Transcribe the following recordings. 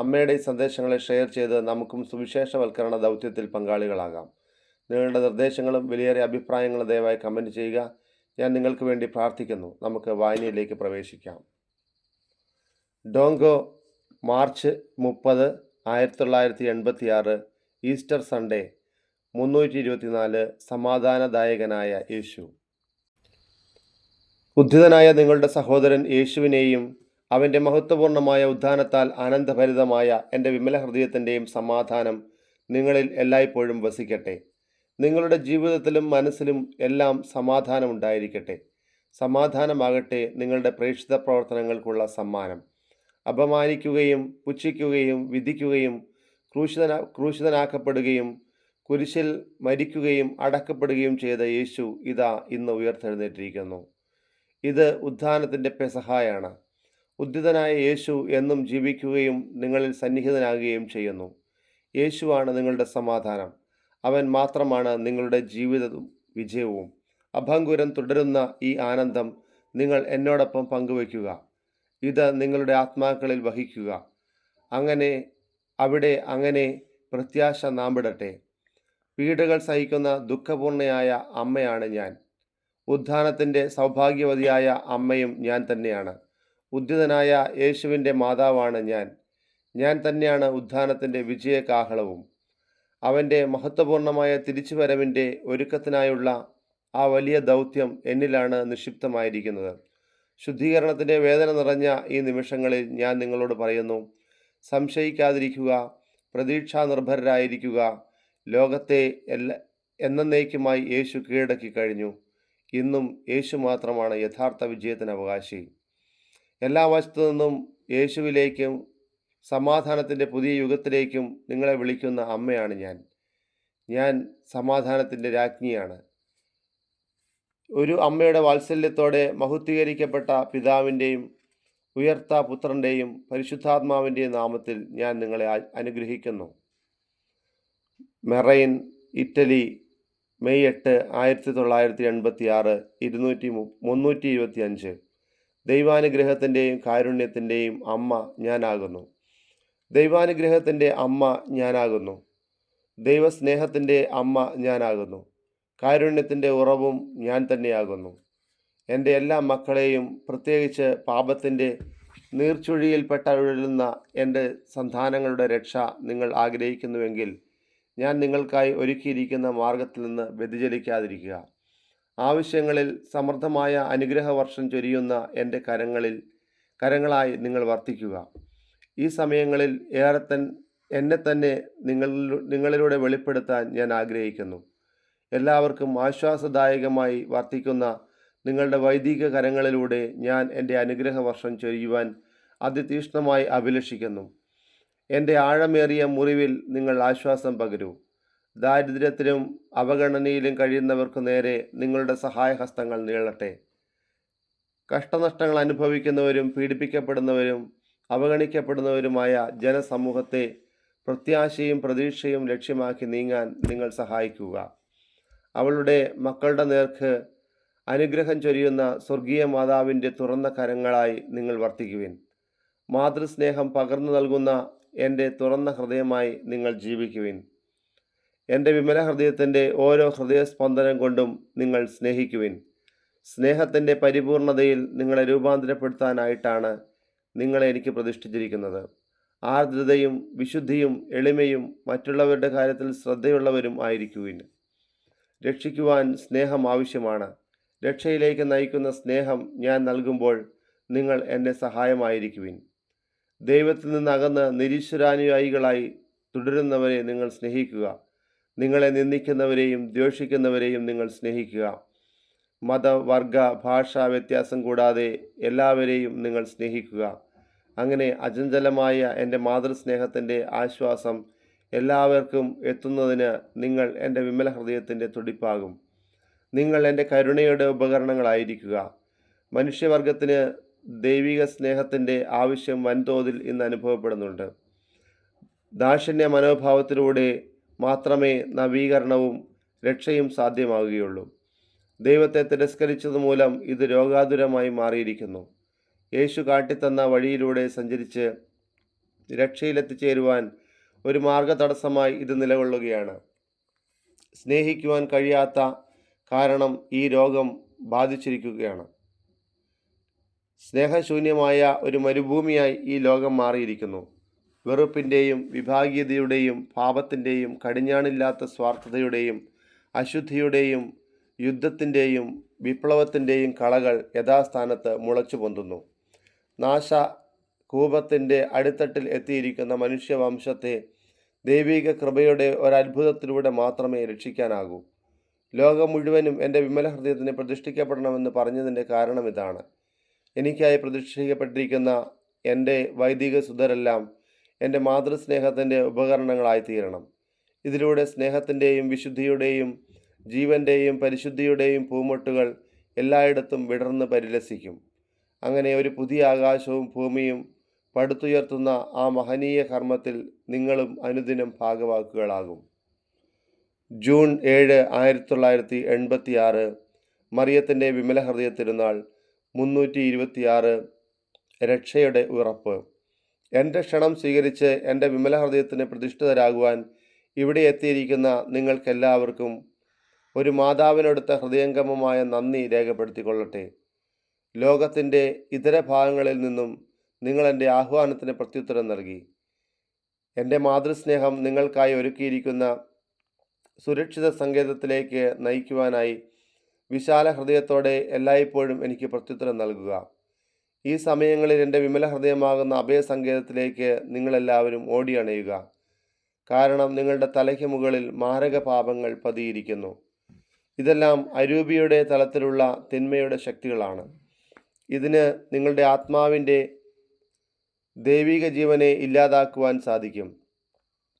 അമ്മയുടെ ഈ സന്ദേശങ്ങളെ ഷെയർ ചെയ്ത് നമുക്കും സുവിശേഷവൽക്കരണ ദൗത്യത്തിൽ പങ്കാളികളാകാം. നിങ്ങളുടെ നിർദ്ദേശങ്ങളും വിലയേറിയ അഭിപ്രായങ്ങളും ദയവായി കമന്റ് ചെയ്യുക. ഞാൻ നിങ്ങൾക്ക് വേണ്ടി പ്രാർത്ഥിക്കുന്നു. നമുക്ക് വായനയിലേക്ക് പ്രവേശിക്കാം. ഡോങ്കോ മാർച്ച് മുപ്പത് ആയിരത്തി തൊള്ളായിരത്തി എൺപത്തി ആറ് ഈസ്റ്റർ സൺഡേ മുന്നൂറ്റി ഇരുപത്തിനാല് സമാധാനദായകനായ യേശു. ഉദ്ധിതനായ നിങ്ങളുടെ സഹോദരൻ യേശുവിനെയും അവന്റെ മഹത്വപൂർണമായ ഉദ്ധാനത്താൽ ആനന്ദഭരിതമായ എന്റെ വിമല ഹൃദയത്തിന്റെയും സമാധാനം നിങ്ങളിൽ എല്ലായ്പ്പോഴും വസിക്കട്ടെ. നിങ്ങളുടെ ജീവിതത്തിലും മനസ്സിലും എല്ലാം സമാധാനമുണ്ടായിരിക്കട്ടെ സമാധാനമാകട്ടെ നിങ്ങളുടെ പ്രേക്ഷിത പ്രവർത്തനങ്ങൾക്കുള്ള സമ്മാനം. അപമാനിക്കുകയും പുച്ഛിക്കുകയും വിധിക്കുകയും ക്രൂശിതന ക്രൂശിതനാക്കപ്പെടുകയും കുരിശിൽ മരിക്കുകയും അടക്കപ്പെടുകയും ചെയ്ത യേശു ഇതാ ഇന്ന് ഉയർത്തെഴുന്നേറ്റിരിക്കുന്നു. ഇത് ഉദ്ധാനത്തിന്റെ പെസഹായാണ്. ഉദ്ധിതനായ യേശു എന്നും ജീവിക്കുകയും നിങ്ങളിൽ സന്നിഹിതനാകുകയും ചെയ്യുന്നു. യേശുവാണ് നിങ്ങളുടെ സമാധാനം. അവൻ മാത്രമാണ് നിങ്ങളുടെ ജീവിതവും വിജയവും. അഭംഗുരം തുടരുന്ന ഈ ആനന്ദം നിങ്ങൾ എന്നോടൊപ്പം പങ്കുവയ്ക്കുക. ഇത് നിങ്ങളുടെ ആത്മാക്കളിൽ വഹിക്കുക. അങ്ങനെ അവിടെ അങ്ങനെ പ്രത്യാശ നാമ്പിടട്ടെ പീഡകൾ സഹിക്കുന്ന ദുഃഖപൂർണയായ അമ്മയാണ് ഞാൻ. ഉദ്ധാനത്തിന്റെ സൗഭാഗ്യവതിയായ അമ്മയും ഞാൻ തന്നെയാണ്. ഉദ്ധിതനായ യേശുവിന്റെ മാതാവാണ് ഞാൻ. ഞാൻ തന്നെയാണ് ഉദ്ധാനത്തിന്റെ വിജയകാഹളവും. അവന്റെ മഹത്വപൂർണമായ തിരിച്ചുവരവിന്റെ ഒരുക്കത്തിനായുള്ള ആ വലിയ ദൗത്യം എന്നിലാണ് നിക്ഷിപ്തമായിരിക്കുന്നത്. ശുദ്ധീകരണത്തിന്റെ വേദന നിറഞ്ഞ ഈ നിമിഷങ്ങളിൽ ഞാൻ നിങ്ങളോട് പറയുന്നു സംശയിക്കാതിരിക്കുക പ്രതീക്ഷാ നിർഭരരായിരിക്കുക ലോകത്തെ എല്ലാ എന്നേക്കുമായി യേശു കീഴടക്കി കഴിഞ്ഞു ഇന്നും യേശു മാത്രമാണ് യഥാർത്ഥ വിജയത്തിന് അവകാശി എല്ലാ വശത്തു നിന്നും യേശുവിലേക്കും സമാധാനത്തിന്റെ പുതിയ യുഗത്തിലേക്കും നിങ്ങളെ വിളിക്കുന്ന അമ്മയാണ് ഞാൻ. ഞാൻ സമാധാനത്തിന്റെ രാജ്ഞിയാണ്. ഒരു അമ്മയുടെ വാത്സല്യത്തോടെ മഹുദ്ധീകരിക്കപ്പെട്ട പിതാവിന്റെയും ഉയർത്ത പുത്രന്റെയും പരിശുദ്ധാത്മാവിന്റെയും നാമത്തിൽ ഞാൻ നിങ്ങളെ അനുഗ്രഹിക്കുന്നു. മെറൈൻ ഇറ്റലി മെയ് എട്ട് ആയിരത്തി തൊള്ളായിരത്തി എൺപത്തി ആറ് ഇരുന്നൂറ്റി മുന്നൂറ്റി ഇരുപത്തി അഞ്ച് ദൈവാനുഗ്രഹത്തിന്റെയും കാരുണ്യത്തിന്റെയും അമ്മ ഞാനാകുന്നു. ദൈവാനുഗ്രഹത്തിന്റെ അമ്മ ഞാനാകുന്നു. ദൈവസ്നേഹത്തിന്റെ അമ്മ ഞാനാകുന്നു. കാരുണ്യത്തിന്റെ ഉറവും ഞാൻ തന്നെയാകുന്നു. എന്റെ എല്ലാ മക്കളെയും പ്രത്യേകിച്ച് പാപത്തിന്റെ നീർച്ചുഴിയിൽപ്പെട്ട എന്റെ സന്താനങ്ങളുടെ രക്ഷ നിങ്ങൾ ആഗ്രഹിക്കുന്നുവെങ്കിൽ ഞാൻ നിങ്ങൾക്കായി ഒരുക്കിയിരിക്കുന്ന മാർഗത്തിൽ നിന്ന് വ്യതിചലിക്കാതിരിക്കുക. ആവശ്യങ്ങളിൽ സമൃദ്ധമായ അനുഗ്രഹവർഷം ചൊരിയുന്ന എന്റെ കരങ്ങളിൽ കരങ്ങളായി നിങ്ങൾ വർത്തിക്കുക. ഈ സമയങ്ങളിൽ ഏറെ തൻ എന്നെ തന്നെ നിങ്ങൾ നിങ്ങളിലൂടെ വെളിപ്പെടുത്താൻ ഞാൻ ആഗ്രഹിക്കുന്നു. എല്ലാവർക്കും ആശ്വാസദായകമായി വർത്തിക്കുന്ന നിങ്ങളുടെ വൈദിക കരങ്ങളിലൂടെ ഞാൻ എന്റെ അനുഗ്രഹ വർഷം ചൊരിയുവാൻ അതിതീഷ്ണമായി അഭിലഷിക്കുന്നു. എന്റെ ആഴമേറിയ മുറിവിൽ നിങ്ങൾ ആശ്വാസം പകരൂ. ദാരിദ്ര്യത്തിലും അവഗണനയിലും കഴിയുന്നവർക്ക് നേരെ നിങ്ങളുടെ സഹായഹസ്തങ്ങൾ നീളട്ടെ. കഷ്ടനഷ്ടങ്ങൾ അനുഭവിക്കുന്നവരും പീഡിപ്പിക്കപ്പെടുന്നവരും അവഗണിക്കപ്പെടുന്നവരുമായ ജനസമൂഹത്തെ പ്രത്യാശയും പ്രതീക്ഷയും ലക്ഷ്യമാക്കി നീങ്ങാൻ നിങ്ങൾ സഹായിക്കുക. അവളുടെ മക്കളുടെ നേർക്ക് അനുഗ്രഹം ചൊരിയുന്ന സ്വർഗീയ മാതാവിന്റെ തുറന്ന കരങ്ങളായി നിങ്ങൾ വർത്തിക്കുവിൻ. മാതൃസ്നേഹം പകർന്നു നൽകുന്ന എന്റെ തുറന്ന ഹൃദയമായി നിങ്ങൾ ജീവിക്കുവിൻ. എന്റെ വിമല ഹൃദയത്തിന്റെ ഓരോ ഹൃദയസ്പന്ദനം കൊണ്ടും നിങ്ങൾ സ്നേഹിക്കുവിൻ. സ്നേഹത്തിന്റെ പരിപൂർണതയിൽ നിങ്ങളെ രൂപാന്തരപ്പെടുത്താനായിട്ടാണ് നിങ്ങളെ എനിക്ക് പ്രതിഷ്ഠിച്ചിരിക്കുന്നത്. ആർദ്രതയും വിശുദ്ധിയും എളിമയും മറ്റുള്ളവരുടെ കാര്യത്തിൽ ശ്രദ്ധയുള്ളവരും ആയിരിക്കുവിൻ. രക്ഷിക്കുവാൻ സ്നേഹം ആവശ്യമാണ്. രക്ഷയിലേക്ക് നയിക്കുന്ന സ്നേഹം ഞാൻ നൽകുമ്പോൾ നിങ്ങൾ എന്നെ സഹായമായിരിക്കുവിൻ. ദൈവത്തിൽ നിന്ന് അകന്ന് നിരീശ്വരാനുയായികളായി തുടരുന്നവരെ നിങ്ങൾ സ്നേഹിക്കുക. നിങ്ങളെ നിന്ദിക്കുന്നവരെയും ദ്വേഷിക്കുന്നവരെയും നിങ്ങൾ സ്നേഹിക്കുക. മത വർഗ ഭാഷ വ്യത്യാസം കൂടാതെ എല്ലാവരെയും നിങ്ങൾ സ്നേഹിക്കുക. അങ്ങനെ അചഞ്ചലമായ എന്റെ മാതൃസ്നേഹത്തിന്റെ ആശ്വാസം എല്ലാവർക്കും എത്തുന്നതിന് നിങ്ങൾ എന്റെ വിമല ഹൃദയത്തിന്റെ തുടിപ്പാകും. നിങ്ങൾ എന്റെ കരുണയുടെ ഉപകരണങ്ങളായിരിക്കുക. മനുഷ്യവർഗത്തിന് ദൈവിക സ്നേഹത്തിന്റെ ആവശ്യം വൻതോതിൽ ഇന്ന് അനുഭവപ്പെടുന്നുണ്ട്. ദാക്ഷിണ്യ മനോഭാവത്തിലൂടെ മാത്രമേ നവീകരണവും രക്ഷയും സാധ്യമാവുകയുള്ളൂ. ദൈവത്തെ തിരസ്കരിച്ചതുമൂലം ഇത് രോഗാതുരമായി മാറിയിരിക്കുന്നു. യേശു കാട്ടിത്തന്ന വഴിയിലൂടെ സഞ്ചരിച്ച് രക്ഷയിലെത്തിച്ചേരുവാൻ ഒരു മാർഗതടസ്സമായി ഇത് നിലകൊള്ളുകയാണ്. സ്നേഹിക്കുവാൻ കഴിയാത്ത കാരണം ഈ രോഗം ബാധിച്ചിരിക്കുകയാണ്. സ്നേഹശൂന്യമായ ഒരു മരുഭൂമിയായി ഈ ലോകം മാറിയിരിക്കുന്നു. വെറുപ്പിന്റെയും വിഭാഗീയതയുടെയും പാപത്തിന്റെയും കടിഞ്ഞാണില്ലാത്ത സ്വാർത്ഥതയുടെയും അശുദ്ധിയുടെയും യുദ്ധത്തിന്റെയും വിപ്ലവത്തിന്റെയും കളകൾ യഥാസ്ഥാനത്ത് മുളച്ചു പൊന്തുന്നു. നാശ കൂപത്തിന്റെ അടിത്തട്ടിൽ എത്തിയിരിക്കുന്ന മനുഷ്യവംശത്തെ ദൈവിക കൃപയുടെ ഒരത്ഭുതത്തിലൂടെ മാത്രമേ രക്ഷിക്കാനാകൂ. ലോകം മുഴുവനും എന്റെ വിമല ഹൃദയത്തിന് പ്രതിഷ്ഠിക്കപ്പെടണമെന്ന് പറഞ്ഞതിന്റെ കാരണം ഇതാണ്. എനിക്കായി പ്രതിഷ്ഠിക്കപ്പെട്ടിരിക്കുന്ന എന്റെ വൈദിക സുതരെല്ലാം എന്റെ മാതൃസ്നേഹത്തിന്റെ ഉപകരണങ്ങളായിത്തീരണം. ഇതിലൂടെ സ്നേഹത്തിന്റെയും വിശുദ്ധിയുടെയും ജീവന്റെയും പരിശുദ്ധിയുടെയും പൂമൊട്ടുകൾ എല്ലായിടത്തും വിടർന്ന് പരിലസിക്കും. അങ്ങനെ ഒരു പുതിയ ആകാശവും ഭൂമിയും പടുത്തുയർത്തുന്ന ആ മഹനീയ കർമ്മത്തിൽ നിങ്ങളും അനുദിനം ഭാഗവാക്കുകളാകും. ജൂൺ ഏഴ് ആയിരത്തി തൊള്ളായിരത്തി എൺപത്തി ആറ് മറിയത്തിന്റെ വിമല തിരുനാൾ മുന്നൂറ്റി ഇരുപത്തിയാറ് രക്ഷയുടെ ഉറപ്പ്. എന്റെ ക്ഷണം സ്വീകരിച്ച് എന്റെ വിമല ഹൃദയത്തിന് പ്രതിഷ്ഠിതരാകുവാൻ ഇവിടെ എത്തിയിരിക്കുന്ന നിങ്ങൾക്കെല്ലാവർക്കും ഒരു മാതാവിനടുത്ത ഹൃദയംഗമമായ നന്ദി രേഖപ്പെടുത്തിക്കൊള്ളട്ടെ. ലോകത്തിന്റെ ഇതര ഭാഗങ്ങളിൽ നിന്നും നിങ്ങൾ എന്റെ ആഹ്വാനത്തിന് പ്രത്യുത്തരം നൽകി. എന്റെ മാതൃസ്നേഹം നിങ്ങൾക്കായി ഒരുക്കിയിരിക്കുന്ന സുരക്ഷിത സങ്കേതത്തിലേക്ക് നയിക്കുവാനായി വിശാല ഹൃദയത്തോടെ എല്ലായ്പ്പോഴും എനിക്ക് പ്രത്യുത്തരം നൽകുക. ഈ സമയങ്ങളിൽ എന്റെ വിമല ഹൃദയമാകുന്ന അഭയസങ്കേതത്തിലേക്ക് നിങ്ങളെല്ലാവരും ഓടിയണയുക. കാരണം നിങ്ങളുടെ തലയ്ക്ക് മുകളിൽ മാരക പാപങ്ങൾ പതിയിരിക്കുന്നു. ഇതെല്ലാം അരൂപിയുടെ തലത്തിലുള്ള തിന്മയുടെ ശക്തികളാണ്. ഇതിന് നിങ്ങളുടെ ആത്മാവിന്റെ ദൈവിക ജീവനെ ഇല്ലാതാക്കുവാൻ സാധിക്കും.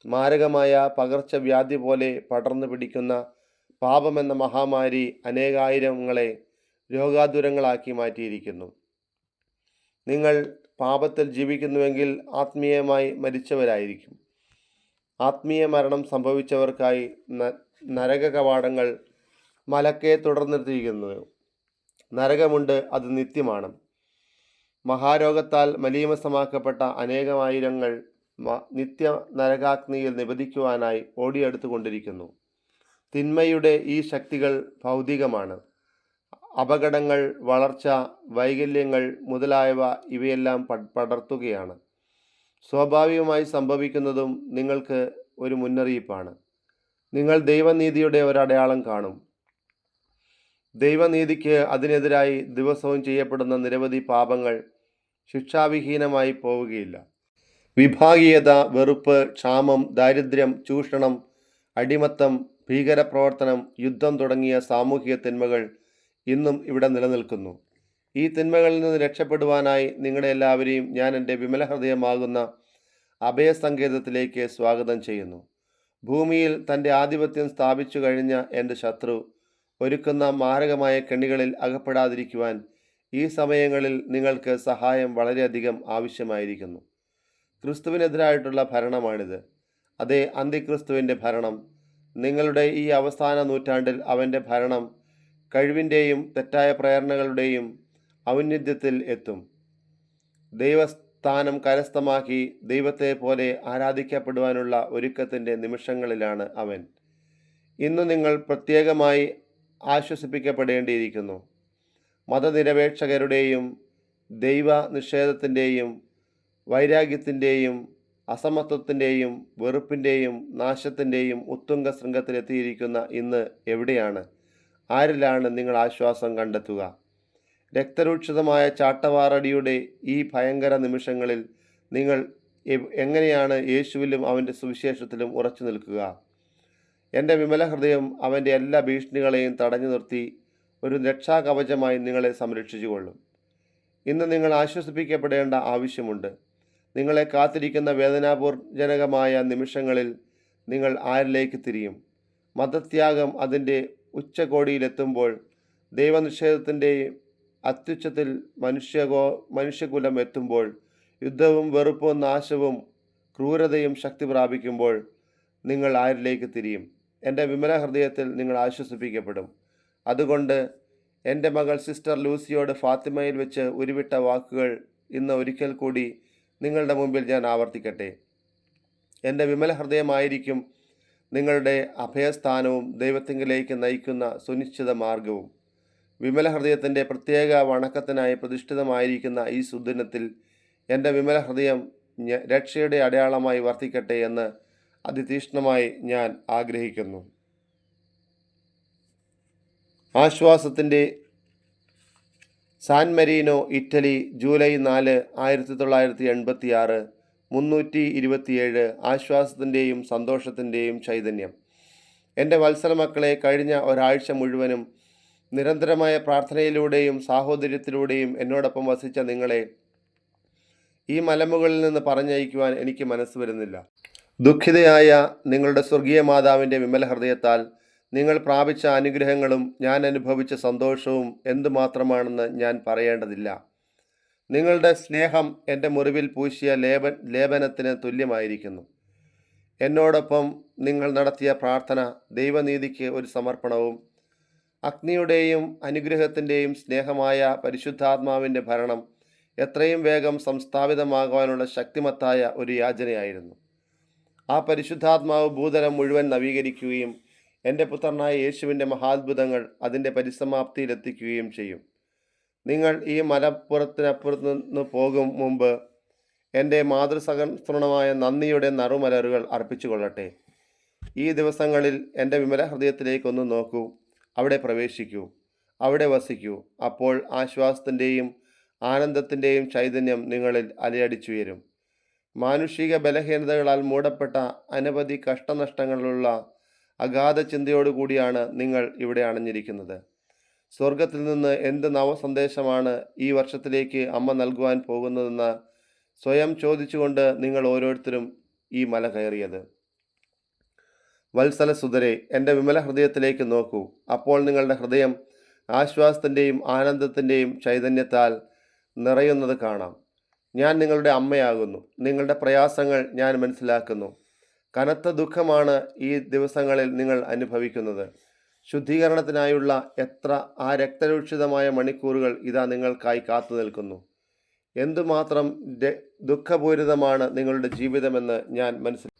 മാരകമായ പകർച്ചവ്യാധി പോലെ പടർന്നു പിടിക്കുന്ന പാപമെന്ന മഹാമാരി അനേകായിരങ്ങളെ രോഗാതുരങ്ങളാക്കി മാറ്റിയിരിക്കുന്നു. നിങ്ങൾ പാപത്തിൽ ജീവിക്കുന്നുവെങ്കിൽ ആത്മീയമായി മരിച്ചവരായിരിക്കും. ആത്മീയ മരണം സംഭവിച്ചവർക്കായി നരക കവാടങ്ങൾ മലക്കെ തുടർന്നിരിക്കുന്നത് നരകമുണ്ട് അത് നിത്യമാണ്. മഹാരോഗത്താൽ മലീമസമാക്കപ്പെട്ട അനേകമായിരങ്ങൾ നിത്യ നരകാഗ്നിയിൽ നിബദിക്കുവാനായി ഓടിയെടുത്തുകൊണ്ടിരിക്കുന്നു. തിന്മയുടെ ഈ ശക്തികൾ ഭൗതികമാണ്. അപകടങ്ങൾ വളർച്ച വൈകല്യങ്ങൾ മുതലായവ ഇവയെല്ലാം പടർത്തുകയാണ്. സ്വാഭാവികമായി സംഭവിക്കുന്നതും നിങ്ങൾക്ക് ഒരു മുന്നറിയിപ്പാണ്. നിങ്ങൾ ദൈവനീതിയുടെ ഒരടയാളം കാണും. ദൈവനീതിക്ക് അതിനെതിരായി ദിവസവും ചെയ്യപ്പെടുന്ന നിരവധി പാപങ്ങൾ ശിക്ഷാവിഹീനമായി പോവുകയില്ല. വിഭാഗീയത വെറുപ്പ് ക്ഷാമം ദാരിദ്ര്യം ചൂഷണം അടിമത്തം ഭീകരപ്രവർത്തനം യുദ്ധം തുടങ്ങിയ സാമൂഹിക തിന്മകൾ ഇന്നും ഇവിടെ നിലനിൽക്കുന്നു. ഈ തിന്മകളിൽ നിന്ന് രക്ഷപ്പെടുവാനായി നിങ്ങളെ എല്ലാവരെയും ഞാൻ എന്റെ വിമലഹൃദയമാകുന്ന അഭയസങ്കേതത്തിലേക്ക് സ്വാഗതം ചെയ്യുന്നു. ഭൂമിയിൽ തന്റെ ആധിപത്യം സ്ഥാപിച്ചു കഴിഞ്ഞ എന്റെ ശത്രു ഒരുക്കുന്ന മാരകമായ കെണികളിൽ അകപ്പെടാതിരിക്കുവാൻ ഈ സമയങ്ങളിൽ നിങ്ങൾക്ക് സഹായം വളരെയധികം ആവശ്യമായിരിക്കുന്നു. ക്രിസ്തുവിനെതിരായിട്ടുള്ള ഭരണമാണിത്. അതേ അന്തിക്രിസ്തുവിന്റെ ഭരണം. നിങ്ങളുടെ ഈ അവസാന നൂറ്റാണ്ടിൽ അവന്റെ ഭരണം കഴിവിന്റെയും തെറ്റായ പ്രേരണകളുടെയും ഔന്നിധ്യത്തിൽ എത്തും. ദൈവസ്ഥാനം കരസ്ഥമാക്കി ദൈവത്തെ പോലെ ആരാധിക്കപ്പെടുവാനുള്ള ഒരുക്കത്തിന്റെ നിമിഷങ്ങളിലാണ് അവൻ. ഇന്ന് നിങ്ങൾ പ്രത്യേകമായി ആശ്വസിപ്പിക്കപ്പെടേണ്ടിയിരിക്കുന്നു. മതനിരപേക്ഷകരുടെയും ദൈവ നിഷേധത്തിന്റെയും വൈരാഗ്യത്തിന്റെയും അസമത്വത്തിന്റെയും വെറുപ്പിന്റെയും നാശത്തിന്റെയും ഉത്തുംഗ ശൃംഗത്തിലെത്തിയിരിക്കുന്ന ഇന്ന് എവിടെയാണ്? ആരിലാണ് നിങ്ങൾ ആശ്വാസം കണ്ടെത്തുക? രക്തരൂക്ഷിതമായ ചാട്ടവാറടിയുടെ ഈ ഭയങ്കര നിമിഷങ്ങളിൽ നിങ്ങൾ എങ്ങനെയാണ് യേശുവിലും അവന്റെ സുവിശേഷത്തിലും ഉറച്ചു നിൽക്കുക? എന്റെ വിമല ഹൃദയം അവന്റെ എല്ലാ ഭീഷണികളെയും തടഞ്ഞു നിർത്തി ഒരു രക്ഷാകവചമായി നിങ്ങളെ സംരക്ഷിച്ചുകൊള്ളും. ഇന്ന് നിങ്ങൾ ആശ്വസിപ്പിക്കപ്പെടേണ്ട ആവശ്യമുണ്ട്. നിങ്ങളെ കാത്തിരിക്കുന്ന വേദനാപൂർജനകമായ നിമിഷങ്ങളിൽ നിങ്ങൾ ആരിലേക്ക് തിരിയും? മതത്യാഗം അതിന്റെ ഉച്ചകോടിയിലെത്തുമ്പോൾ ദൈവനിഷേധത്തിന്റെയും അത്യുച്ചത്തിൽ മനുഷ്യകോ മനുഷ്യകുലം എത്തുമ്പോൾ യുദ്ധവും വെറുപ്പും നാശവും ക്രൂരതയും ശക്തി പ്രാപിക്കുമ്പോൾ നിങ്ങൾ ആരിലേക്ക് തിരിയും? എന്റെ വിമല ഹൃദയത്തിൽ നിങ്ങൾ ആശ്വസിപ്പിക്കപ്പെടും. അതുകൊണ്ട് എന്റെ മകൾ സിസ്റ്റർ ലൂസിയോട് ഫാത്തിമയിൽ വെച്ച് ഉരുവിട്ട വാക്കുകൾ ഇന്ന് ഒരിക്കൽ കൂടി നിങ്ങളുടെ മുമ്പിൽ ഞാൻ ആവർത്തിക്കട്ടെ. എന്റെ വിമല ഹൃദയമായിരിക്കും നിങ്ങളുടെ അഭയസ്ഥാനവും ദൈവത്തിങ്കിലേക്ക് നയിക്കുന്ന സുനിശ്ചിത മാർഗവും വിമല ഹൃദയത്തിന്റെ പ്രത്യേക വണക്കത്തിനായി പ്രതിഷ്ഠിതമായിരിക്കുന്ന ഈ സുദിനത്തിൽ എന്റെ വിമല ഹൃദയം രക്ഷയുടെ അടയാളമായി വർത്തിക്കട്ടെ എന്ന് അതിതീഷ്ണമായി ഞാൻ ആഗ്രഹിക്കുന്നു. ആശ്വാസത്തിന്റെ സാൻ മെരീനോ ഇറ്റലി ജൂലൈ നാല് ആയിരത്തി തൊള്ളായിരത്തി എൺപത്തി ആറ് മുന്നൂറ്റി ഇരുപത്തിയേഴ് ആശ്വാസത്തിന്റെയും സന്തോഷത്തിന്റെയും ചൈതന്യം. എന്റെ വത്സല മക്കളെ കഴിഞ്ഞ ഒരാഴ്ച മുഴുവനും നിരന്തരമായ പ്രാർത്ഥനയിലൂടെയും സാഹോദര്യത്തിലൂടെയും എന്നോടൊപ്പം വസിച്ച നിങ്ങളെ ഈ മലമുകളിൽ നിന്ന് പറഞ്ഞയക്കുവാൻ എനിക്ക് മനസ്സ് വരുന്നില്ല. ദുഃഖിതയായ നിങ്ങളുടെ സ്വർഗീയ മാതാവിന്റെ വിമല ഹൃദയത്താൽ നിങ്ങൾ പ്രാപിച്ച അനുഗ്രഹങ്ങളും ഞാൻ അനുഭവിച്ച സന്തോഷവും എന്തുമാത്രമാണെന്ന് ഞാൻ പറയേണ്ടതില്ല. നിങ്ങളുടെ സ്നേഹം എന്റെ മുറിവിൽ പൂശിയ ലേപൻ ലേപനത്തിന് തുല്യമായിരിക്കുന്നു. എന്നോടൊപ്പം നിങ്ങൾ നടത്തിയ പ്രാർത്ഥന ദൈവനീതിക്ക് ഒരു സമർപ്പണവും അഗ്നിയുടെയും അനുഗ്രഹത്തിന്റെയും സ്നേഹമായ പരിശുദ്ധാത്മാവിന്റെ ഭരണം എത്രയും വേഗം സംസ്ഥാപിതമാകുവാനുള്ള ശക്തിമത്തായ ഒരു യാചനയായിരുന്നു. ആ പരിശുദ്ധാത്മാവ് ഭൂതലം മുഴുവൻ നവീകരിക്കുകയും എന്റെ പുത്രനായ യേശുവിന്റെ മഹാത്ഭുതങ്ങൾ അതിന്റെ പരിസമാപ്തിയിലെത്തിക്കുകയും ചെയ്യും. നിങ്ങൾ ഈ മലപ്പുറത്തിനപ്പുറത്ത് നിന്ന് പോകും മുമ്പ് എന്റെ മാതൃസഹസ്രണമായ നന്ദിയുടെ നറുമലറുകൾ അർപ്പിച്ചു കൊള്ളട്ടെ ഈ ദിവസങ്ങളിൽ എന്റെ വിമല ഹൃദയത്തിലേക്കൊന്ന് നോക്കൂ അവിടെ പ്രവേശിക്കൂ അവിടെ വസിക്കൂ. അപ്പോൾ ആശ്വാസത്തിന്റെയും ആനന്ദത്തിന്റെയും ചൈതന്യം നിങ്ങളിൽ അലയടിച്ചുയരും. മാനുഷിക ബലഹീനതകളാൽ മൂടപ്പെട്ട അനവധി കഷ്ടനഷ്ടങ്ങളുള്ള അഗാധ ചിന്തയോടുകൂടിയാണ് നിങ്ങൾ ഇവിടെ അണഞ്ഞിരിക്കുന്നത്. സ്വർഗത്തിൽ നിന്ന് എന്ത് നവസന്ദേശമാണ് ഈ വർഷത്തിലേക്ക് അമ്മ നൽകുവാൻ പോകുന്നതെന്ന് സ്വയം ചോദിച്ചുകൊണ്ട് നിങ്ങൾ ഓരോരുത്തരും ഈ മല കയറിയത്. വത്സല സുതരെ എന്റെ വിമല ഹൃദയത്തിലേക്ക് നോക്കൂ. അപ്പോൾ നിങ്ങളുടെ ഹൃദയം ആശ്വാസത്തിന്റെയും ആനന്ദത്തിന്റെയും ചൈതന്യത്താൽ നിറയുന്നത് കാണാം. ഞാൻ നിങ്ങളുടെ അമ്മയാകുന്നു. നിങ്ങളുടെ പ്രയാസങ്ങൾ ഞാൻ മനസ്സിലാക്കുന്നു. കനത്ത ദുഃഖമാണ് ഈ ദിവസങ്ങളിൽ നിങ്ങൾ അനുഭവിക്കുന്നത്. ശുദ്ധീകരണത്തിനായുള്ള എത്ര ആ രക്തരൂക്ഷിതമായ മണിക്കൂറുകൾ ഇതാ നിങ്ങൾക്കായി കാത്തു നിൽക്കുന്നു. എന്തുമാത്രം ദുഃഖപൂരിതമാണ് നിങ്ങളുടെ ജീവിതമെന്ന് ഞാൻ മനസ്സിൽ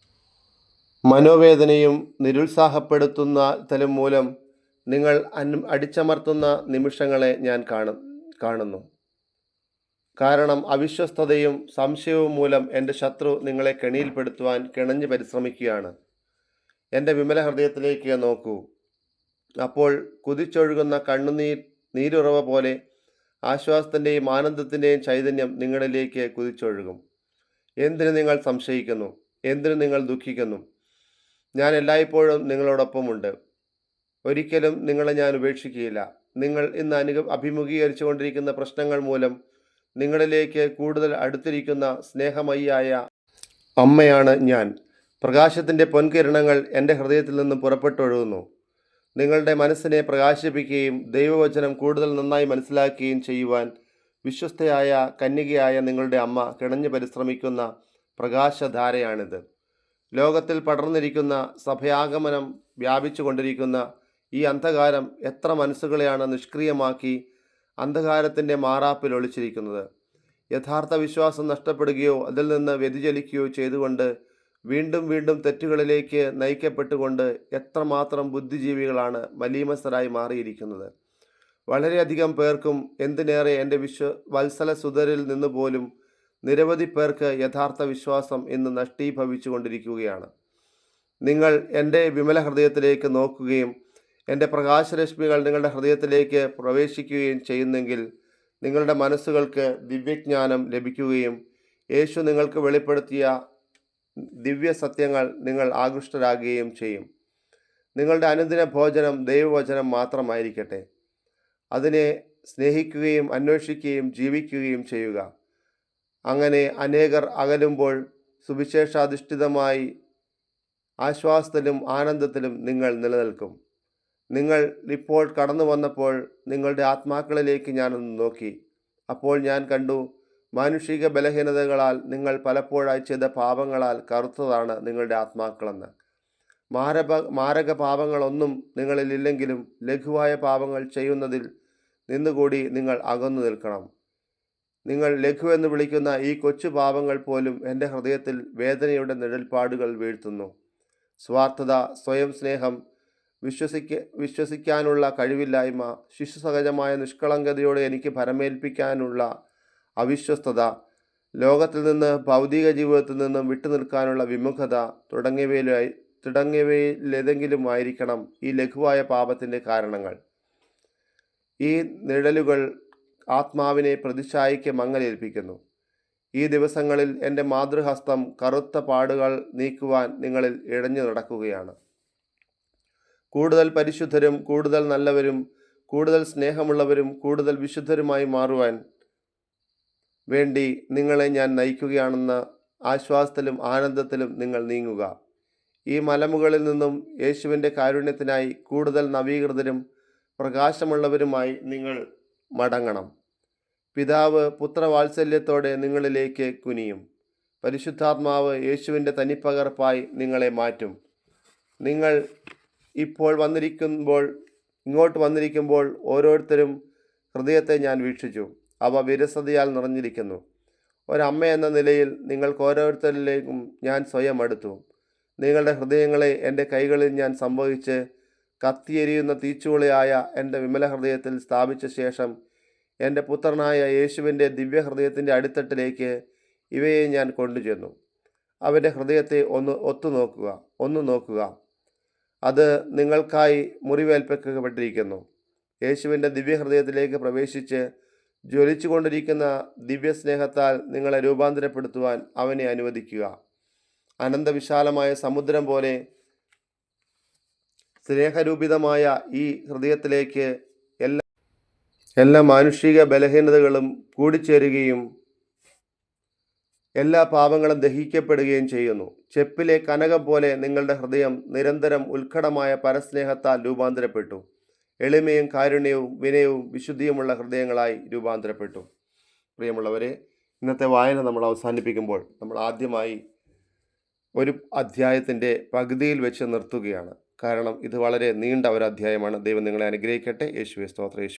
മനോവേദനയും നിരുത്സാഹപ്പെടുത്തുന്ന തലം മൂലം നിങ്ങൾ അടിച്ചമർത്തുന്ന നിമിഷങ്ങളെ ഞാൻ കാണു കാണുന്നു. കാരണം അവിശ്വസ്തതയും സംശയവും മൂലം എന്റെ ശത്രു നിങ്ങളെ കെണിയിൽപ്പെടുത്തുവാൻ കിണഞ്ഞു പരിശ്രമിക്കുകയാണ്. എന്റെ വിമല ഹൃദയത്തിലേക്ക് നോക്കൂ. അപ്പോൾ കുതിച്ചൊഴുകുന്ന കണ്ണുനീർ നീരുറവ പോലെ ആശ്വാസത്തിന്റെയും ആനന്ദത്തിന്റെയും ചൈതന്യം നിങ്ങളിലേക്ക് കുതിച്ചൊഴുകും. എന്തിനു നിങ്ങൾ സംശയിക്കുന്നു? എന്തിനു നിങ്ങൾ ദുഃഖിക്കുന്നു? ഞാൻ എല്ലായ്പ്പോഴും നിങ്ങളോടൊപ്പമുണ്ട്. ഒരിക്കലും നിങ്ങളെ ഞാൻ ഉപേക്ഷിക്കുകയില്ല. നിങ്ങൾ ഇന്ന് അനുഗ അഭിമുഖീകരിച്ചു കൊണ്ടിരിക്കുന്ന പ്രശ്നങ്ങൾ മൂലം നിങ്ങളിലേക്ക് കൂടുതൽ അടുത്തിരിക്കുന്ന സ്നേഹമയ്യായ അമ്മയാണ് ഞാൻ. പ്രകാശത്തിന്റെ പൊൻകിരണങ്ങൾ എന്റെ ഹൃദയത്തിൽ നിന്ന് പുറപ്പെട്ടൊഴുകുന്നു. നിങ്ങളുടെ മനസ്സിനെ പ്രകാശിപ്പിക്കുകയും ദൈവവചനം കൂടുതൽ നന്നായി മനസ്സിലാക്കുകയും ചെയ്യുവാൻ വിശ്വസ്തയായ കന്യകയായ നിങ്ങളുടെ അമ്മ കിണഞ്ഞു പരിശ്രമിക്കുന്ന പ്രകാശധാരയാണിത്. ലോകത്തിൽ പടർന്നിരിക്കുന്ന സഭയാഗമനം വ്യാപിച്ചു കൊണ്ടിരിക്കുന്ന ഈ അന്ധകാരം എത്ര മനസ്സുകളെയാണ് നിഷ്ക്രിയമാക്കി അന്ധകാരത്തിന്റെ മാറാപ്പിൽ ഒളിച്ചിരിക്കുന്നത്? യഥാർത്ഥ വിശ്വാസം നഷ്ടപ്പെടുകയോ അതിൽ നിന്ന് വ്യതിചലിക്കുകയോ ചെയ്തുകൊണ്ട് വീണ്ടും വീണ്ടും തെറ്റുകളിലേക്ക് നയിക്കപ്പെട്ടുകൊണ്ട് എത്രമാത്രം ബുദ്ധിജീവികളാണ് മലീമസരായി മാറിയിരിക്കുന്നത്. വളരെയധികം പേർക്കും എന്തിനേറെ എന്റെ വിശ്വ വത്സല സുതരിൽ നിന്ന് പോലും നിരവധി പേർക്ക് യഥാർത്ഥ വിശ്വാസം ഇന്ന് നഷ്ടീഭവിച്ചു കൊണ്ടിരിക്കുകയാണ് നിങ്ങൾ എന്റെ വിമല ഹൃദയത്തിലേക്ക് നോക്കുകയും എന്റെ പ്രകാശരശ്മികൾ നിങ്ങളുടെ ഹൃദയത്തിലേക്ക് പ്രവേശിക്കുകയും ചെയ്യുന്നെങ്കിൽ നിങ്ങളുടെ മനസ്സുകൾക്ക് ദിവ്യജ്ഞാനം ലഭിക്കുകയും യേശു നിങ്ങൾക്ക് വെളിപ്പെടുത്തിയ ദിവ്യ സത്യങ്ങൾ നിങ്ങൾ ആകൃഷ്ടരാകുകയും ചെയ്യും. നിങ്ങളുടെ അനുദിന ഭോജനം ദൈവവചനം മാത്രമായിരിക്കട്ടെ. അതിനെ സ്നേഹിക്കുകയും അന്വേഷിക്കുകയും ജീവിക്കുകയും ചെയ്യുക. അങ്ങനെ അനേകർ അകലുമ്പോൾ സുവിശേഷാധിഷ്ഠിതമായി ആശ്വാസത്തിലും ആനന്ദത്തിലും നിങ്ങൾ നിലനിൽക്കും. നിങ്ങൾ ഇപ്പോൾ കടന്നു വന്നപ്പോൾ നിങ്ങളുടെ ആത്മാക്കളിലേക്ക് ഞാനൊന്ന് നോക്കി. അപ്പോൾ ഞാൻ കണ്ടു മാനുഷിക ബലഹീനതകളാൽ നിങ്ങൾ പലപ്പോഴായി ചെയ്ത പാപങ്ങളാൽ കറുത്തതാണ് നിങ്ങളുടെ ആത്മാക്കളെന്ന്. മാരപ മാരക പാപങ്ങളൊന്നും നിങ്ങളിലില്ലെങ്കിലും ലഘുവായ പാപങ്ങൾ ചെയ്യുന്നതിൽ നിന്നുകൂടി നിങ്ങൾ അകന്നു നിൽക്കണം. നിങ്ങൾ ലഘു എന്ന് വിളിക്കുന്ന ഈ കൊച്ചു പാപങ്ങൾ പോലും എന്റെ ഹൃദയത്തിൽ വേദനയുടെ നിഴൽപ്പാടുകൾ വീഴ്ത്തുന്നു. സ്വാർത്ഥത സ്വയം സ്നേഹം വിശ്വസിക്ക വിശ്വസിക്കാനുള്ള കഴിവില്ലായ്മ ശിശുസഹജമായ നിഷ്കളങ്കതയോടെ എനിക്ക് ഭരമേൽപ്പിക്കാനുള്ള അവിശ്വസ്തത ലോകത്തിൽ നിന്ന് ഭൗതിക ജീവിതത്തിൽ നിന്നും വിട്ടുനിൽക്കാനുള്ള വിമുഖത തുടങ്ങിയവയിലായി തുടങ്ങിയവയിലേതെങ്കിലും ആയിരിക്കണം ഈ ലഘുവായ പാപത്തിന്റെ കാരണങ്ങൾ. ഈ നിഴലുകൾ ആത്മാവിനെ പ്രതിശായിക്ക് മങ്ങലേൽപ്പിക്കുന്നു. ഈ ദിവസങ്ങളിൽ എന്റെ മാതൃഹസ്തം കറുത്ത പാടുകൾ നീക്കുവാൻ നിങ്ങളിൽ ഇഴഞ്ഞു നടക്കുകയാണ്. കൂടുതൽ പരിശുദ്ധരും കൂടുതൽ നല്ലവരും കൂടുതൽ സ്നേഹമുള്ളവരും കൂടുതൽ വിശുദ്ധരുമായി മാറുവാൻ വേണ്ടി നിങ്ങളെ ഞാൻ നയിക്കുകയാണെന്ന ആശ്വാസത്തിലും ആനന്ദത്തിലും നിങ്ങൾ നീങ്ങുക. ഈ മലമുകളിൽ നിന്നും യേശുവിന്റെ കാരുണ്യത്തിനായി കൂടുതൽ നവീകൃതരും പ്രകാശമുള്ളവരുമായി നിങ്ങൾ മടങ്ങണം. പിതാവ് പുത്രവാത്സല്യത്തോടെ നിങ്ങളിലേക്ക് കുനിയും. പരിശുദ്ധാത്മാവ് യേശുവിന്റെ തനിപ്പകർപ്പായി നിങ്ങളെ മാറ്റും. നിങ്ങൾ ഇപ്പോൾ വന്നിരിക്കുമ്പോൾ ഇങ്ങോട്ട് വന്നിരിക്കുമ്പോൾ ഓരോരുത്തരും ഹൃദയത്തെ ഞാൻ വീക്ഷിച്ചു. അവ വിരസതയാൽ നിറഞ്ഞിരിക്കുന്നു. ഒരമ്മ എന്ന നിലയിൽ നിങ്ങൾക്ക് ഓരോരുത്തരിലേക്കും ഞാൻ സ്വയം അടുത്തു. നിങ്ങളുടെ ഹൃദയങ്ങളെ എന്റെ കൈകളിൽ ഞാൻ സംഭവിച്ച് കത്തിയെരിയുന്ന തീച്ചുവളിയായ എന്റെ വിമല ഹൃദയത്തിൽ സ്ഥാപിച്ച ശേഷം എന്റെ പുത്രനായ യേശുവിന്റെ ദിവ്യഹൃദയത്തിന്റെ അടിത്തട്ടിലേക്ക് ഇവയെ ഞാൻ കൊണ്ടുചെന്നു. അവന്റെ ഹൃദയത്തെ ഒന്ന് ഒത്തു നോക്കുക ഒന്ന് നോക്കുക. അത് നിങ്ങൾക്കായി മുറിവേൽപ്പിക്കപ്പെട്ടിരിക്കുന്നു. യേശുവിന്റെ ദിവ്യഹൃദയത്തിലേക്ക് പ്രവേശിച്ച് ജ്വലിച്ചുകൊണ്ടിരിക്കുന്ന ദിവ്യസ്നേഹത്താൽ നിങ്ങളെ രൂപാന്തരപ്പെടുത്തുവാൻ അവനെ അനുവദിക്കുക. അനന്തവിശാലമായ സമുദ്രം പോലെ സ്നേഹരൂപിതമായ ഈ ഹൃദയത്തിലേക്ക് എല്ലാ എല്ലാ മാനുഷിക ബലഹീനതകളും കൂടിച്ചേരുകയും എല്ലാ പാപങ്ങളും ദഹിക്കപ്പെടുകയും ചെയ്യുന്നു. ചെപ്പിലെ കനകം പോലെ നിങ്ങളുടെ ഹൃദയം നിരന്തരം ഉത്കടമായ പരസ്നേഹത്താൽ രൂപാന്തരപ്പെട്ടു. എളിമയും കാരുണ്യവും വിനയവും വിശുദ്ധിയുമുള്ള ഹൃദയങ്ങളായി രൂപാന്തരപ്പെട്ടു. പ്രിയമുള്ളവരെ ഇന്നത്തെ വായന നമ്മൾ അവസാനിപ്പിക്കുമ്പോൾ നമ്മൾ ആദ്യമായി ഒരു അധ്യായത്തിന്റെ പകുതിയിൽ വെച്ച് നിർത്തുകയാണ്. കാരണം ഇത് വളരെ നീണ്ട ഒരു അധ്യായമാണ്. ദൈവം നിങ്ങളെ അനുഗ്രഹിക്കട്ടെ. യേശുവെ സ്തോത്ര.